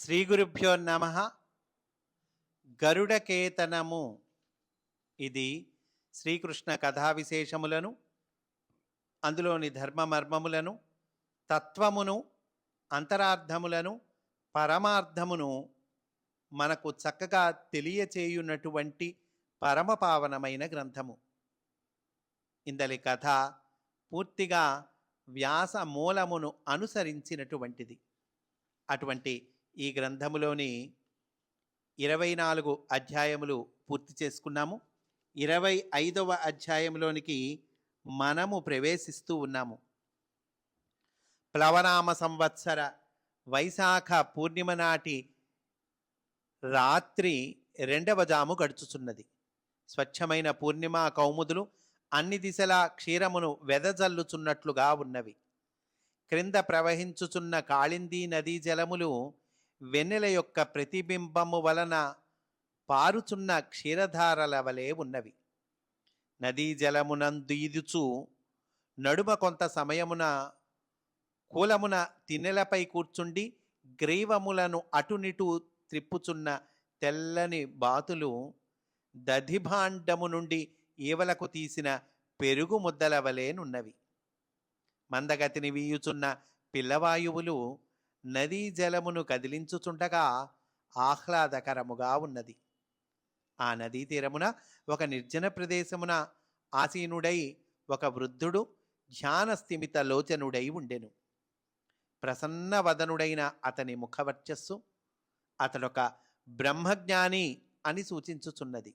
శ్రీ గురుభ్యో నమ. గరుడకేతనము. ఇది శ్రీకృష్ణ కథా విశేషములను అందులోని ధర్మమర్మములను తత్వమును అంతరార్థములను పరమార్థమును మనకు చక్కగా తెలియచేయున్నటువంటి పరమపావనమైన గ్రంథము. ఇందలి కథ పూర్తిగా వ్యాస మూలమును అనుసరించినటువంటిది. అటువంటి ఈ గ్రంథములోని ఇరవై నాలుగు అధ్యాయములు పూర్తి చేసుకున్నాము. ఇరవై ఐదవ అధ్యాయంలోనికి మనము ప్రవేశిస్తూ ఉన్నాము. ప్లవనామ సంవత్సర వైశాఖ పూర్ణిమ నాటి రాత్రి రెండవ జాము గడుచుచున్నది. స్వచ్ఛమైన పూర్ణిమ కౌముదులు అన్ని దిశలా క్షీరమును వెదజల్లుచున్నట్లుగా ఉన్నవి. క్రింద ప్రవహించుచున్న కాళిందీ నదీ జలములు వెన్నెల యొక్క ప్రతిబింబము వలన పారుచున్న క్షీరధారల వలె ఉన్నవి. నదీ జలమునందు ఈదుచు నడుమ కొంత సమయమున కూలమున తిన్నెలపై కూర్చుండి గ్రీవములను అటునిటు త్రిప్పుచున్న తెల్లని బాతులు దధిభాండము నుండి ఈవలకు తీసిన పెరుగు ముద్దల వలెనున్నవి మందగతిని వీయుచున్న పిల్లవాయువులు నదీ జలమును కదిలించుచుండగా ఆహ్లాదకరముగా ఉన్నది. ఆ నదీ తీరమున ఒక నిర్జన ప్రదేశమున ఆసీనుడై ఒక వృద్ధుడు ధ్యానస్థిమిత లోచనుడై ఉండెను. ప్రసన్న వదనుడైన అతని ముఖవర్చస్సు అతడొక బ్రహ్మజ్ఞాని అని సూచించుచున్నది.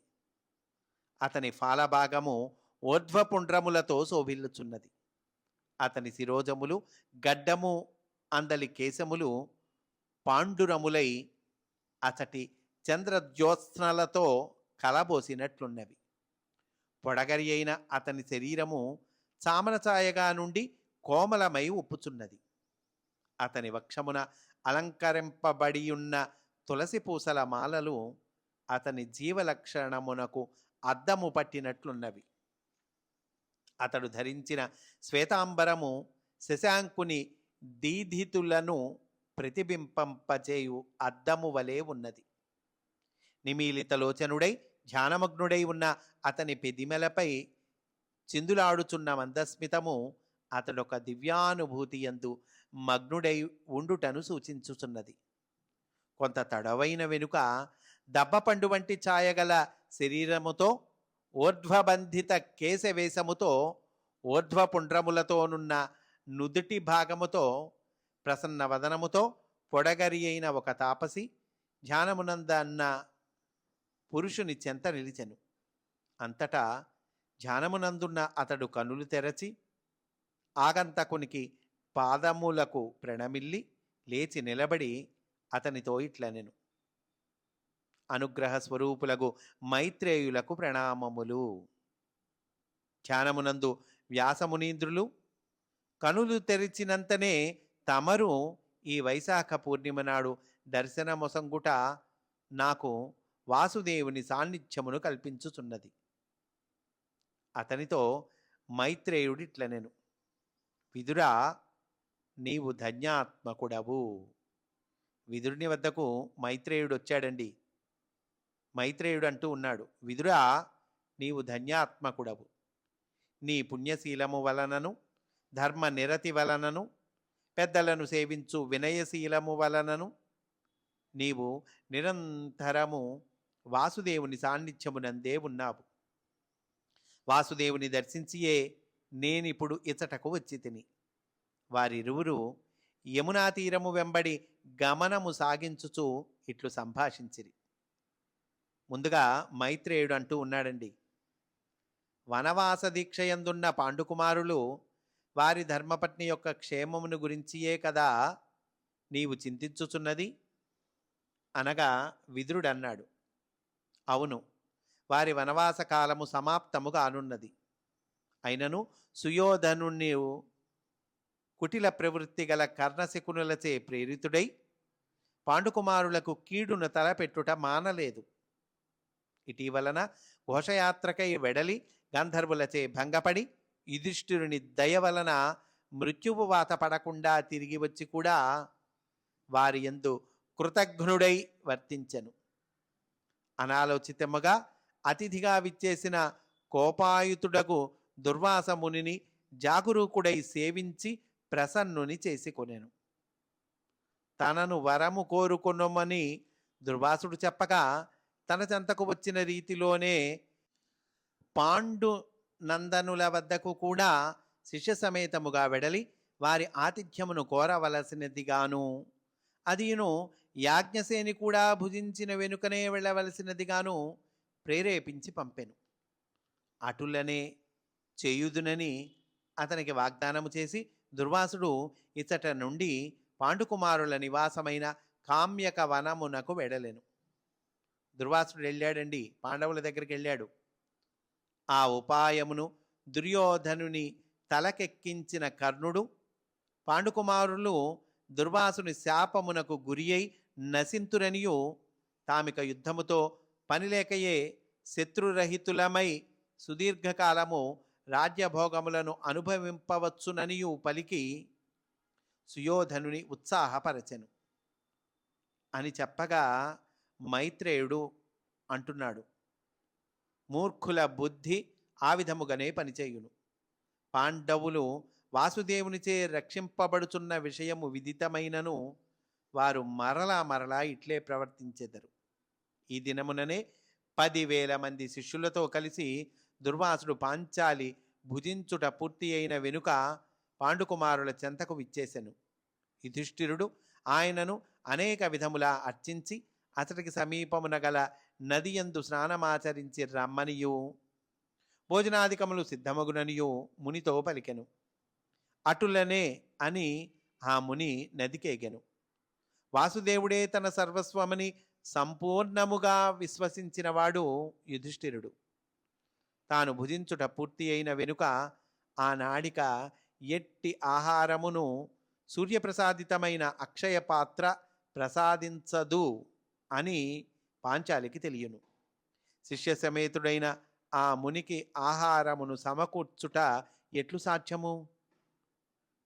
అతని ఫాలభాగము ఊర్ధ్వపుండ్రములతో శోభిల్లుచున్నది. అతని శిరోజములు గడ్డము అందలి కేశములు పాండురములై అతటి చంద్రజ్యోత్స్నలతో కలబోసినట్లున్నవి. పొడగరి అయిన అతని శరీరము చామనఛాయగా నుండి కోమలమై ఉప్పుచున్నది. అతని వక్షమున అలంకరింపబడి ఉన్న తులసి పూసల మాలలు అతని జీవలక్షణమునకు అద్దము పట్టినట్లున్నవి. అతడు ధరించిన శ్వేతాంబరము శశాంకుని దీధితులను ప్రతిబింబంపచేయు అద్దము వలె ఉన్నది. నిమీలితలోచనుడై ధ్యానమగ్నుడై ఉన్న అతని పెదిమెలపై చిందులాడుచున్న మందస్మితము అతడొక దివ్యానుభూతి యందు మగ్నుడై ఉండుటను సూచించుచున్నది. కొంత తడవైన వెనుక దబ్బపండు వంటి ఛాయగల శరీరముతో ఊర్ధ్వబంధిత కేశవేశముతో ఊర్ధ్వపుండ్రములతోనున్న నుదుటి భాగముతో ప్రసన్న వదనముతో పొడగరి అయిన ఒక తాపసి ధ్యానమునందన్న పురుషుని చెంత నిలిచెను. అంతటా ధ్యానమునందున్న అతడు కనులు తెరచి ఆగంతకునికి పాదములకు ప్రణమిల్లి లేచి నిలబడి అతనితో ఇట్లనెను. అనుగ్రహ స్వరూపులకు మైత్రేయులకు ప్రణామములు. ధ్యానమునందు వ్యాసమునీంద్రులు కనులు తెరిచినంతనే తమరు ఈ వైశాఖ పూర్ణిమ నాడు దర్శనమొసంగుట నాకు వాసుదేవుని సాన్నిధ్యమును కల్పించుచున్నది. అతనితో మైత్రేయుడిట్లనెను. విదురా నీవు ధన్యాత్మకుడవు. విదురుని వద్దకు మైత్రేయుడు వచ్చాడండి మైత్రేయుడు అంటూ ఉన్నాడు. విదురా నీవు ధన్యాత్మకుడవు. నీ పుణ్యశీలము వలనను ధర్మ నిరతి వలనను పెద్దలను సేవించు వినయశీలము వలనను నీవు నిరంతరము వాసుదేవుని సాన్నిధ్యమునందే ఉన్నావు. వాసుదేవుని దర్శించియే నేనిప్పుడు ఇచ్చటకు వచ్చి తిని. వారిరువురు యమునా తీరము వెంబడి గమనము సాగించుచు ఇట్లు సంభాషించిరి. ముందుగా మైత్రేయుడు అంటూ ఉన్నాడండి. వనవాస దీక్షయందున్న పాండుకుమారులు వారి ధర్మపత్ని యొక్క క్షేమమును గురించియే కదా నీవు చింతించుచున్నది? అనగా విదురుడన్నాడు. అవును వారి వనవాస కాలము సమాప్తముగా అనున్నది. అయినను సుయోధనుణ్ణి కుటిల ప్రవృత్తి గల కర్ణశకునులచే ప్రేరితుడై పాండుకుమారులకు కీడును తలపెట్టుట మానలేదు. ఇటీవలన ఘోషయాత్రకై వెడలి గంధర్వులచే భంగపడి యుధిష్ఠిరుని దయ వలన మృత్యువు వాత పడకుండా తిరిగి వచ్చి కూడా వారి యందు కృతఘ్నుడై వర్తించెను. అనాలోచితముగా అతిథిగా విచ్చేసిన కోపాయుతుడకు దుర్వాస మునిని జాగరూకుడై సేవించి ప్రసన్నుని చేసి కొనెను. తనను వరము కోరుకొనమని దుర్వాసుడు చెప్పగా తన చెంతకు వచ్చిన రీతిలోనే పాండు నందనుల వద్దకు కూడా శిష్య సమేతముగా వెడలి వారి ఆతిథ్యమును కోరవలసినదిగాను. అదిను యాజ్ఞసేని కూడా భుజించిన వెనుకనే వెళ్ళవలసినదిగాను ప్రేరేపించి పంపెను. అటులనే చేయుదునని అతనికి వాగ్దానము చేసి దుర్వాసుడు ఇచ్చట నుండి పాండుకుమారుల నివాసమైన కామ్యక వనమునకు వెడలెను. దుర్వాసుడు వెళ్ళాడండి పాండవుల దగ్గరికి వెళ్ళాడు. ఆ ఉపాయమును దుర్యోధనుని తలకెక్కించిన కర్ణుడు పాండుకుమారులు దుర్వాసుని శాపమునకు గురి అయి నశింతురనియు తామిక యుద్ధముతో పనిలేకయే శత్రురహితులమై సుదీర్ఘకాలము రాజ్యభోగములను అనుభవింపవచ్చుననియు పలికి సుయోధనుని ఉత్సాహపరచెను. అని చెప్పగా మైత్రేయుడు అంటున్నాడు. మూర్ఖుల బుద్ధి ఆ విధముగానే పనిచేయును. పాండవులు వాసుదేవునిచే రక్షింపబడుచున్న విషయము విదితమైనను వారు మరలా మరలా ఇట్లే ప్రవర్తించెదరు. ఈ దినముననే పదివేల మంది శిష్యులతో కలిసి దుర్వాసుడు పాంచాలి భుజించుట పూర్తి అయిన వెనుక పాండుకుమారుల చెంతకు విచ్చేసెను. యుధిష్ఠిరుడు ఆయనను అనేక విధములా అర్చించి అతడికి సమీపమున గల నదియందు స్నానమాచరించి రమ్మనియు. భోజనాధికములు సిద్ధమగుననియు మునితో పలికెను. అటులనే అని ఆ ముని నదికేగెను. వాసుదేవుడే తన సర్వస్వమని సంపూర్ణముగా విశ్వసించినవాడు యుధిష్ఠిరుడు. తాను భుజించుట పూర్తి అయిన వెనుక ఆ నాడిక ఎట్టి ఆహారమును సూర్యప్రసాదితమైన అక్షయ పాత్ర ప్రసాదించదు. అని పాంచాలికి తెలియను. శిష్య సమేతుడైన ఆ మునికి ఆహారమును సమకూర్చుట ఎట్లు సాధ్యము?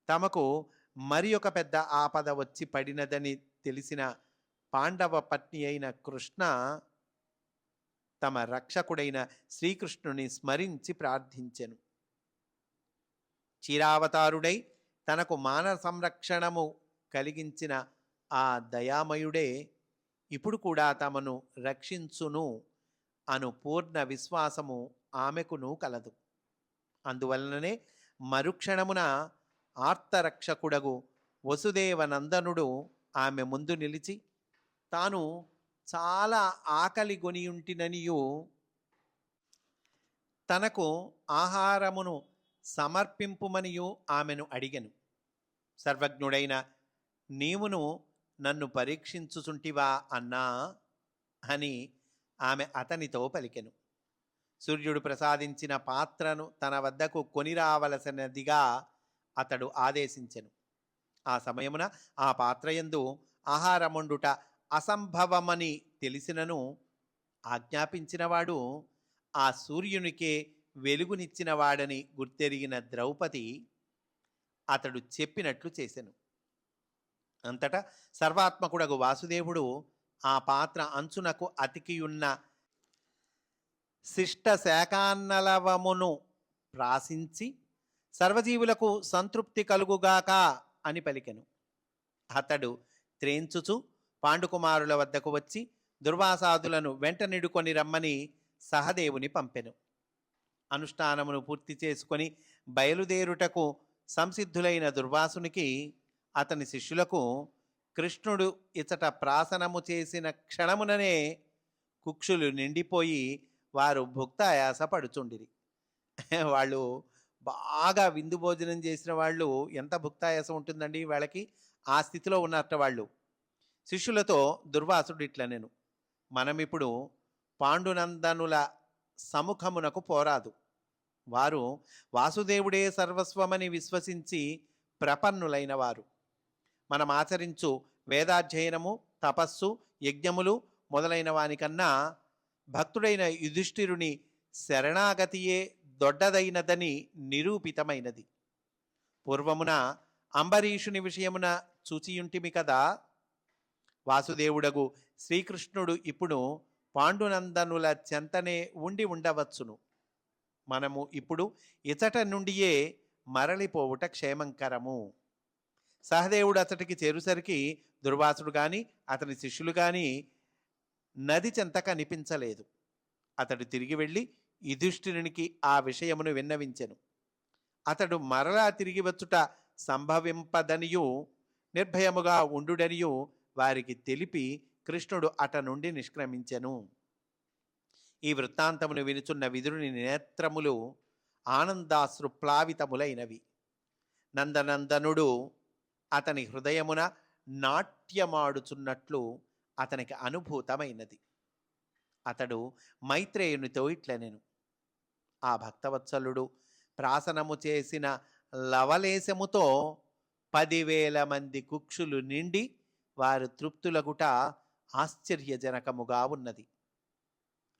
తమకు మరి ఒక పెద్ద ఆపద వచ్చి పడినదని తెలిసిన పాండవ పత్ని అయిన కృష్ణ తమ రక్షకుడైన శ్రీకృష్ణుని స్మరించి ప్రార్థించెను. చిరావతారుడై తనకు మాన సంరక్షణము కలిగించిన ఆ దయామయుడే ఇప్పుడు కూడా తమను రక్షించును అను పూర్ణ విశ్వాసము ఆమెకును కలదు. అందువలననే మరుక్షణమున ఆర్తరక్షకుడగు వసుదేవనందనుడు ఆమె ముందు నిలిచి తాను చాలా ఆకలి గొనియుంటిననియు తనకు ఆహారమును సమర్పింపుమనియు ఆమెను అడిగను. సర్వజ్ఞుడైన నీవును నన్ను పరీక్షించుచుంటివా అన్నా అని ఆమె అతనితో పలికెను. సూర్యుడు ప్రసాదించిన పాత్రను తన వద్దకు కొనిరావలసినదిగా అతడు ఆదేశించెను. ఆ సమయమున ఆ పాత్రయందు ఆహారముండుట అసంభవమని తెలిసినను ఆజ్ఞాపించినవాడు ఆ సూర్యునికే వెలుగునిచ్చినవాడని గుర్తెరిగిన ద్రౌపది అతడు చెప్పినట్లు చేసెను. అంతటా సర్వాత్మకుడగు వాసుదేవుడు ఆ పాత్ర అంచునకు అతికియున్న శిష్ట శాకాన్నలవమును ప్రాసించి సర్వజీవులకు సంతృప్తి కలుగుగాక అని పలికెను. అతడు త్రేంచుచు పాండుకుమారుల వద్దకు వచ్చి దుర్వాసాదులను వెంట నిడుకొని రమ్మని సహదేవుని పంపెను. అనుష్ఠానమును పూర్తి చేసుకొని బయలుదేరుటకు సంసిద్ధులైన దుర్వాసునికి అతని శిష్యులకు కృష్ణుడు ఇచట ప్రాసనము చేసిన క్షణముననే కుక్షులు నిండిపోయి వారు భుక్తాయాస పడుచుండిరి. వాళ్ళు బాగా విందు భోజనం చేసిన వాళ్ళు ఎంత భుక్తాయాసం ఉంటుందండి వాళ్ళకి? ఆ స్థితిలో ఉన్నట్ట వాళ్ళు. శిష్యులతో దుర్వాసుడు ఇట్లా నేను మనమిప్పుడు పాండునందనుల సముఖమునకు పోరాదు. వారు వాసుదేవుడే సర్వస్వమని విశ్వసించి ప్రపన్నులైన వారు. మనం ఆచరించు వేదాధ్యయనము తపస్సు యజ్ఞములు మొదలైన వానికన్నా భక్తుడైన యుధిష్ఠిరుని శరణాగతియే దొడ్డదైనదని నిరూపితమైనది. పూర్వమున అంబరీషుని విషయమున చూచియుంటిమి కదా వాసుదేవుడగు శ్రీకృష్ణుడు ఇప్పుడు పాండునందనుల చెంతనే ఉండి ఉండవచ్చును. మనము ఇప్పుడు ఇచట నుండియే మరలిపోవుట క్షేమంకరము. సహదేవుడు అతడికి చేరుసరికి దుర్వాసుడు కానీ అతని శిష్యులు కానీ నది చెంత కనిపించలేదు అతడు తిరిగి వెళ్ళి యుధిష్ఠిరునికి ఆ విషయమును విన్నవించెను. అతడు మరలా తిరిగి వచ్చుట సంభవింపదనియు నిర్భయముగా ఉండుడనియు వారికి తెలిపి కృష్ణుడు అట నుండి నిష్క్రమించెను. ఈ వృత్తాంతమును వినుచున్న విదురుని నేత్రములు ఆనందాశ్రు ప్లావితములైనవి నందనందనుడు అతని హృదయమున నాట్యమాడుచున్నట్లు అతనికి అనుభూతమైనది. అతడు మైత్రేయునితో ఇట్లనెను ఆ భక్తవత్సలుడు ప్రాసనము చేసిన లవలేశముతో పదివేల మంది కుక్షులు నిండి వారు తృప్తులగుట ఆశ్చర్యజనకముగా ఉన్నది.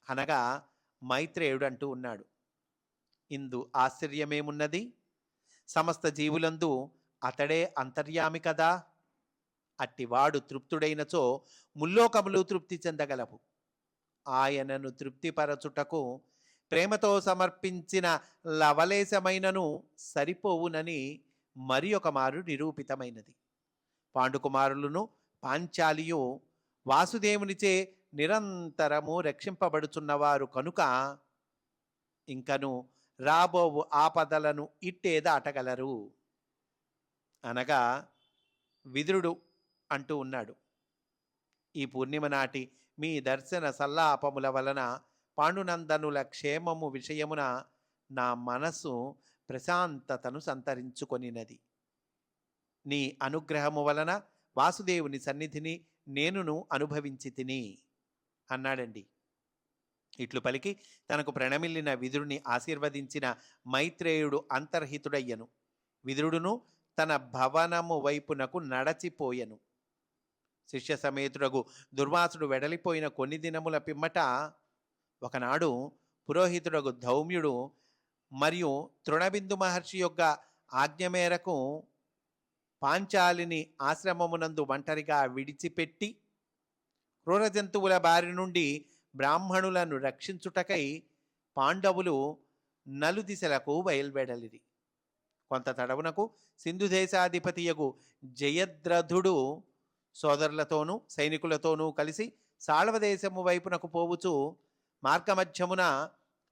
అనగా మైత్రేయుడు అంటూ ఉన్నాడు. ఇందు ఆశ్చర్యమేమున్నది? సమస్త జీవులందు అతడే అంతర్యామి కదా. అట్టివాడు తృప్తుడైనచో ముల్లోకములు తృప్తి చెందగలవు. ఆయనను తృప్తిపరచుటకు ప్రేమతో సమర్పించిన లవలేశమైనను సరిపోవునని మరి ఒక మారు నిరూపితమైనది. పాండుకుమారులను పాంచాలియు వాసుదేవునిచే నిరంతరము రక్షింపబడుచున్నవారు కనుక ఇంకను రాబోవు ఆపదలను ఇట్టే దాటగలరు. అనగా విదురుడు అంటూ ఉన్నాడు. ఈ పూర్ణిమ నాటి మీ దర్శన సల్లాపముల వలన పాండునందనుల క్షేమము విషయమున నా మనసు ప్రశాంతతను సంతరించుకొనినది. నీ అనుగ్రహము వలన వాసుదేవుని సన్నిధిని నేనును అనుభవించి తిని అన్నాడండి. ఇట్లు పలికి తనకు ప్రణమిల్లిన విదురుని ఆశీర్వదించిన మైత్రేయుడు అంతర్హితుడయ్యను. విదురుడును తన భవనము వైపునకు నడచిపోయెను. శిష్య సమేతుడగు దుర్వాసుడు వెడలిపోయిన కొన్ని దినముల పిమ్మట ఒకనాడు పురోహితుడగు ధౌమ్యుడు మరియు తృణబిందు మహర్షి యొక్క ఆజ్ఞ మేరకు పాంచాలిని ఆశ్రమమునందు ఒంటరిగా విడిచిపెట్టి క్రూర జంతువుల బారి నుండి బ్రాహ్మణులను రక్షించుటకై పాండవులు నలుదిశలకు బయల్వెడలిరి. కొంత తడవునకు సింధు దేశాధిపతియగు జయద్రథుడు సోదరులతోనూ సైనికులతోనూ కలిసి సాళవదేశము వైపునకు పోవుచు మార్గమధ్యమున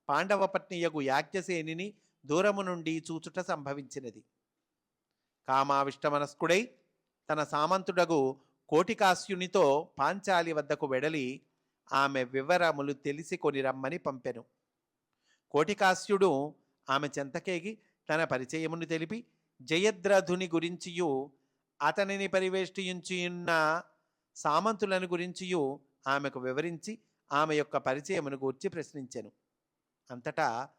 పాండవపట్నియగు యాజ్ఞసేనిని దూరము నుండి చూచుట సంభవించినది. కామావిష్టమనస్కుడై తన సామంతుడగు కోటికాస్యునితో పాంచాలి వద్దకు వెడలి ఆమె వివరములు తెలిసి కొని రమ్మని పంపెను. కోటికాస్యుడు ఆమె చెంతకేగి తన పరిచయమును తెలిపి జయద్రథుని గురించియు అతనిని పరివేష్టించియున్న సామంతులను గురించియు ఆమెకు వివరించి ఆమె యొక్క పరిచయమును గూర్చి ప్రశ్నించెను. అంతటా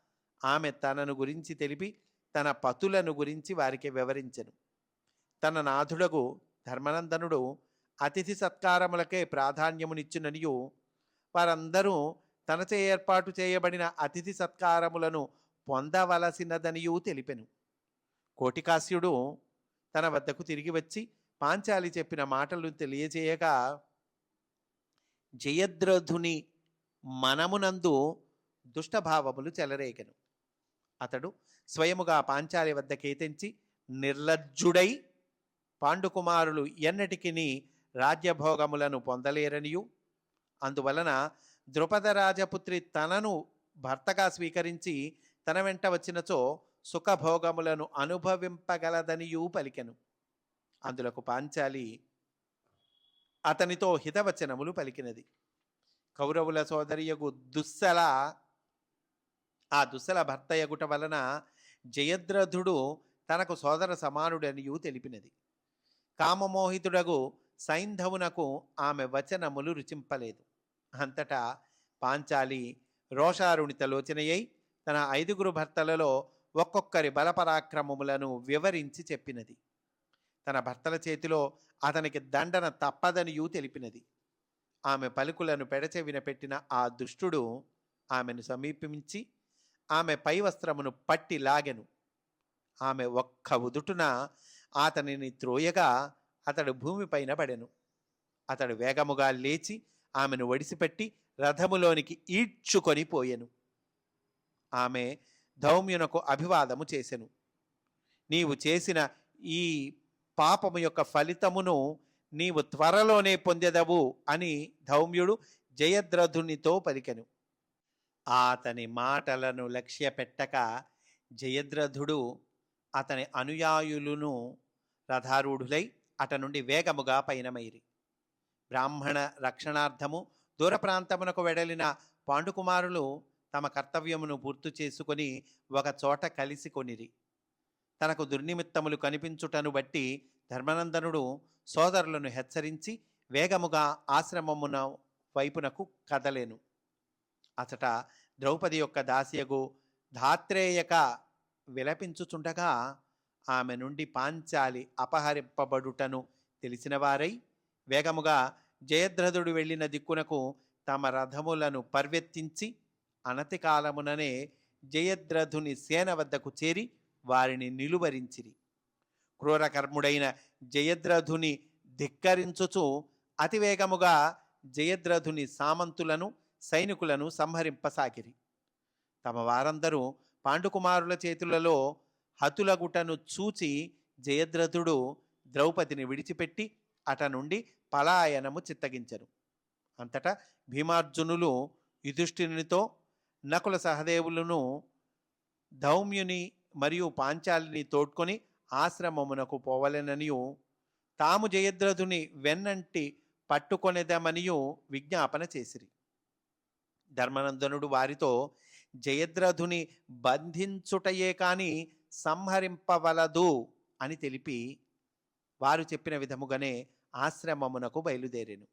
ఆమె తనను గురించి తెలిపి తన పతులను గురించి వారికి వివరించెను. తన నాథుడగు ధర్మనందనుడు అతిథి సత్కారములకే ప్రాధాన్యమునిచ్చుననియు వారందరూ తనచే ఏర్పాటు చేయబడిన అతిథి సత్కారములను పొందవలసినదనియూ తెలిపెను. కోటికాస్యుడు తన వద్దకు తిరిగి వచ్చి పాంచాలి చెప్పిన మాటలు తెలియజేయగా జయద్రథుని మనమునందు దుష్టభావములు చెలరేగను. అతడు స్వయముగా పాంచాలి వద్ద కేతించి నిర్లజ్జుడై పాండుకుమారులు ఎన్నటికిని రాజ్యభోగములను పొందలేరనియు. అందువలన ద్రుపద రాజపుత్రి తనను భర్తగా స్వీకరించి తన వెంట వచ్చినచో సుఖభోగములను అనుభవింపగలదనియూ పలికెను. అందులకు పాంచాలి అతనితో హితవచనములు పలికినది. కౌరవుల సోదరియగు దుస్సల ఆ దుస్సల భర్తయగుట వలన జయద్రథుడు తనకు సోదర సమానుడనియు తెలిపినది. కామమోహితుడగు సైంధవునకు ఆమె వచనములు రుచింపలేదు. అంతటా పాంచాలి రోషారుణితలోచనయై తన ఐదుగురు భర్తలలో ఒక్కొక్కరి బలపరాక్రమములను వివరించి చెప్పినది. తన భర్తల చేతిలో అతనికి దండన తప్పదనియూ తెలిపినది. ఆమె పలుకులను పెడచెవిన పెట్టిన ఆ దుష్టుడు ఆమెను సమీపించి ఆమె పై వస్త్రమును పట్టి లాగెను. ఆమె ఒక్క ఉదుటున అతనిని త్రోయగా అతడు భూమిపైన పడెను. అతడు వేగముగా లేచి ఆమెను ఒడిసిపెట్టి రథములోనికి ఈడ్చుకొని పోయెను. ఆమె ధౌమ్యునకు అభివాదము చేసెను. నీవు చేసిన ఈ పాపము యొక్క ఫలితమును నీవు త్వరలోనే పొందెదవు అని ధౌమ్యుడు జయద్రథునితో పలికెను. అతని మాటలను లక్ష్య పెట్టక జయద్రథుడు అతని అనుయాయులను రథారూఢులై అట నుండి వేగముగా పయనమైరి బ్రాహ్మణ రక్షణార్థము దూర ప్రాంతమునకు వెడలిన పాండుకుమారులు తమ కర్తవ్యమును పూర్తి చేసుకొని ఒక చోట కలిసి కొనిరి. తనకు దుర్నిమిత్తములు కనిపించుటను బట్టి ధర్మనందనుడు సోదరులను హెచ్చరించి వేగముగా ఆశ్రమమున వైపునకు కదలేను. అచట ద్రౌపది యొక్క దాసియగు ధాత్రేయక విలపించుచుండగా ఆమె నుండి పాంచాలి అపహరింపబడుటను తెలిసిన వారై వేగముగా జయద్రథుడు వెళ్ళిన దిక్కునకు తమ రథములను పర్వెత్తించి అనతి కాలముననే జయద్రథుని సేన వద్దకు చేరి వారిని నిలువరించిరి. క్రూరకర్ముడైన జయద్రథుని ధిక్కరించుచు అతివేగముగా జయద్రథుని సామంతులను సైనికులను సంహరింపసాగిరి. తమ వారందరూ పాండుకుమారుల చేతులలో హతులగుటను చూచి జయద్రథుడు ద్రౌపదిని విడిచిపెట్టి అట నుండి పలాయనము చిత్తగించరు అంతటా భీమార్జునులు యుధిష్ఠిరునితో నకుల సహదేవులను ధౌమ్యుని మరియు పాంచాలిని తోడ్కొని ఆశ్రమమునకు పోవలెననియు తాము జయద్రథుని వెన్నంటి పట్టుకొనేదమనియు విజ్ఞాపన చేసిరి. ధర్మనందనుడు వారితో జయద్రథుని బంధించుటయే కాని సంహరింపవలదు అని తెలిపి వారు చెప్పిన విధముగానే ఆశ్రమమునకు బయలుదేరెను.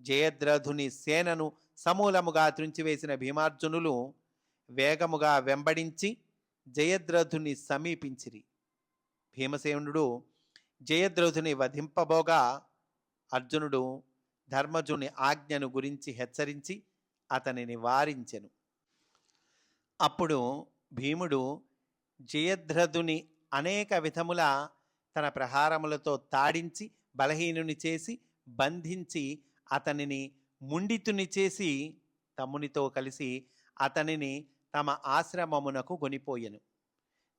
జయద్రథుని సేనను సమూలముగా త్రుంచివేసిన భీమార్జునులు వేగముగా వెంబడించి జయద్రథుని సమీపించిరి. భీమసేనుడు జయద్రథుని వధింపబోగా అర్జునుడు ధర్మజుని ఆజ్ఞను గురించి హెచ్చరించి అతనిని వారించెను అప్పుడు భీముడు జయద్రథుని అనేక విధముల తన ప్రహారములతో తాడించి బలహీనుని చేసి బంధించి అతనిని ముండితుని చేసి తమ్మునితో కలిసి అతనిని తమ ఆశ్రమమునకు కొనిపోయెను.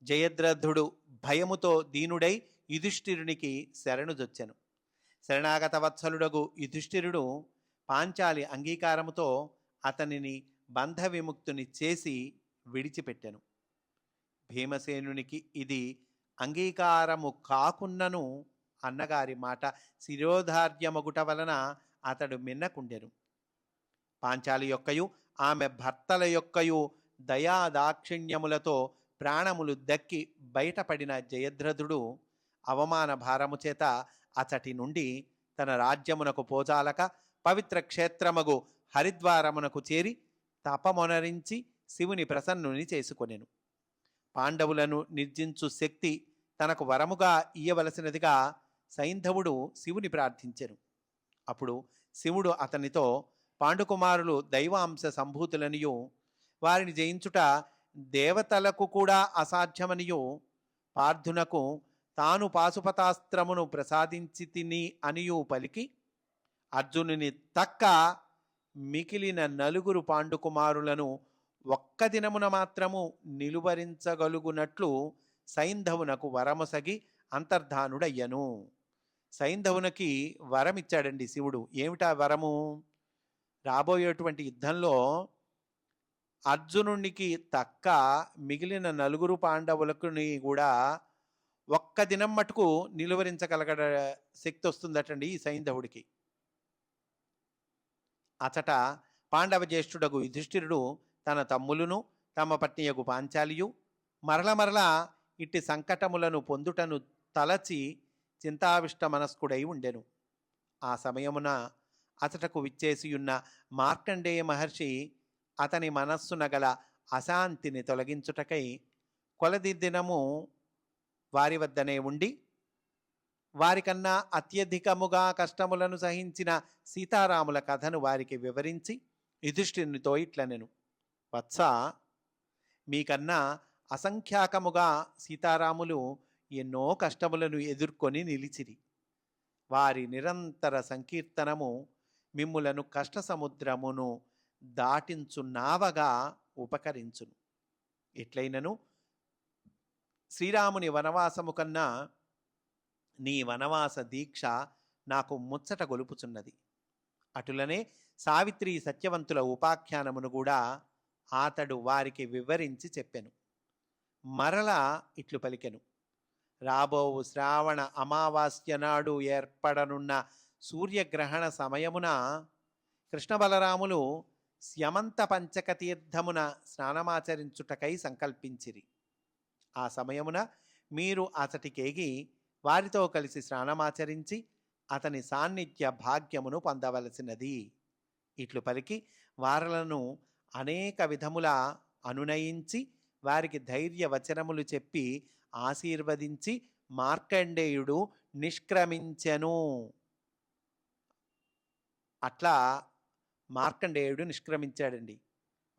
జయద్రథుడు భయముతో దీనుడై యుధిష్ఠిరునికి శరణుదొచ్చెను శరణాగత వత్సలుడగు యుధిష్ఠిరుడు పాంచాలి అంగీకారముతో అతనిని బంధ విముక్తుని చేసి విడిచిపెట్టెను. భీమసేనునికి ఇది అంగీకారము కాకున్నను అన్నగారి మాట. శిరోధార్యమగుట వలన అతడు మిన్నకుండెను. పాంచాలి యొక్కయు ఆమె భర్తల యొక్కయు దయాదాక్షిణ్యములతో ప్రాణములు దక్కి బయటపడిన జయద్రథుడు అవమాన భారము చేత అతటి నుండి తన రాజ్యమునకు పోజాలక పవిత్ర క్షేత్రమగు హరిద్వారమునకు చేరి తపమొనరించి శివుని ప్రసన్నుని చేసుకొనెను. పాండవులను నిర్జించు శక్తి తనకు వరముగా ఇయ్యవలసినదిగా సైంధవుడు శివుని ప్రార్థించెను. అప్పుడు శివుడు అతనితో పాండుకుమారులు దైవాంశ సంభూతులనియు వారిని జయించుట దేవతలకు కూడా అసాధ్యమనియు. పార్థునకు తాను పాశుపతాస్త్రమును ప్రసాదించి తిని అనియు పలికి అర్జునుని తక్క మిగిలిన నలుగురు పాండుకుమారులను ఒక్క దినమున మాత్రము నిలువరించగలుగునట్లు సైంధవునకు వరమసగి అంతర్ధానుడయ్యను. సైంధవునకి వరమిచ్చాడండి శివుడు. ఏమిటా వరము? రాబోయేటువంటి యుద్ధంలో అర్జునునికి తక్క మిగిలిన నలుగురు పాండవులకుని కూడా ఒక్క దినం మటుకు నిలువరించగలగడ శక్తి వస్తుందటండి ఈ సైంధవుడికి. అచట పాండవ జ్యేష్ఠుడగు యుధిష్ఠిరుడు తన తమ్ములను తమ పత్నియగు పాంచాలియు మరల మరల ఇట్టి సంకటములను పొందుటను తలచి చింతావిష్ట మనస్కుడై ఉండెను. ఆ సమయమున అతటకు విచ్చేసియున్న మార్కండేయ మహర్షి అతని మనస్సున గల అశాంతిని తొలగించుటకై కొలది దినము వారి వద్దనే ఉండి వారికన్నా అత్యధికముగా కష్టములను సహించిన సీతారాముల కథను వారికి వివరించి యుధిష్ఠిరునితో ఇట్లనెను. వత్స మీకన్నా అసంఖ్యాకముగా సీతారాములు ఎన్నో కష్టములను ఎదుర్కొని నిలిచిరి. వారి నిరంతర సంకీర్తనము మిమ్ములను కష్ట సముద్రమును దాటించున్నావగా ఉపకరించును. ఎట్లయినను? శ్రీరాముని వనవాసము కన్నా నీ వనవాస దీక్ష నాకు ముచ్చట గొలుపుచున్నది. అటులనే సావిత్రి సత్యవంతుల ఉపాఖ్యానమును కూడా అతడు వారికి వివరించి చెప్పెను. మరల ఇట్లు పలికెను. రాబోవు శ్రావణ అమావాస్య నాడు ఏర్పడనున్న సూర్యగ్రహణ సమయమున కృష్ణ బలరాములు స్యమంత పంచక తీర్థమున స్నానమాచరించుటకై సంకల్పించిరి. ఆ సమయమున మీరు అతటికేగి వారితో కలిసి స్నానమాచరించి అతని సాన్నిధ్య భాగ్యమును పొందవలసినది. ఇట్లు పలికి వారలను అనేక విధముల అనునయించి వారికి ధైర్య వచనములు చెప్పి ఆశీర్వదించి మార్కండేయుడు నిష్క్రమించెను. అట్లా మార్కండేయుడు నిష్క్రమించాడండి.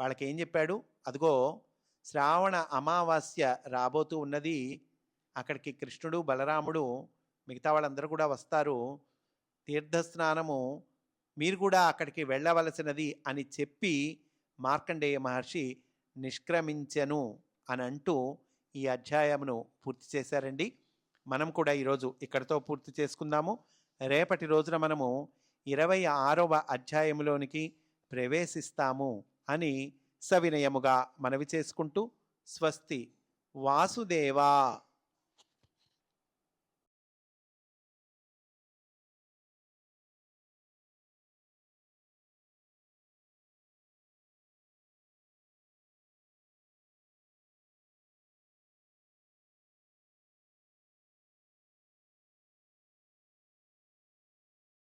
వాళ్ళకి ఏం చెప్పాడు? అదిగో శ్రావణ అమావాస్య రాబోతూ ఉన్నది. అక్కడికి కృష్ణుడు బలరాముడు మిగతా వాళ్ళందరూ కూడా వస్తారు. తీర్థస్నానము మీరు కూడా అక్కడికి వెళ్ళవలసినది అని చెప్పి మార్కండేయ మహర్షి నిష్క్రమించెను అని అంటూ ఈ అధ్యాయమును పూర్తి చేశారండి. మనం కూడా ఈరోజు ఇక్కడితో పూర్తి చేసుకుందాము. రేపటి రోజున మనము ఇరవై ఆరవ అధ్యాయములోనికి ప్రవేశిస్తాము అని సవినయముగా మనవి చేసుకుంటూ స్వస్తి వాసుదేవా.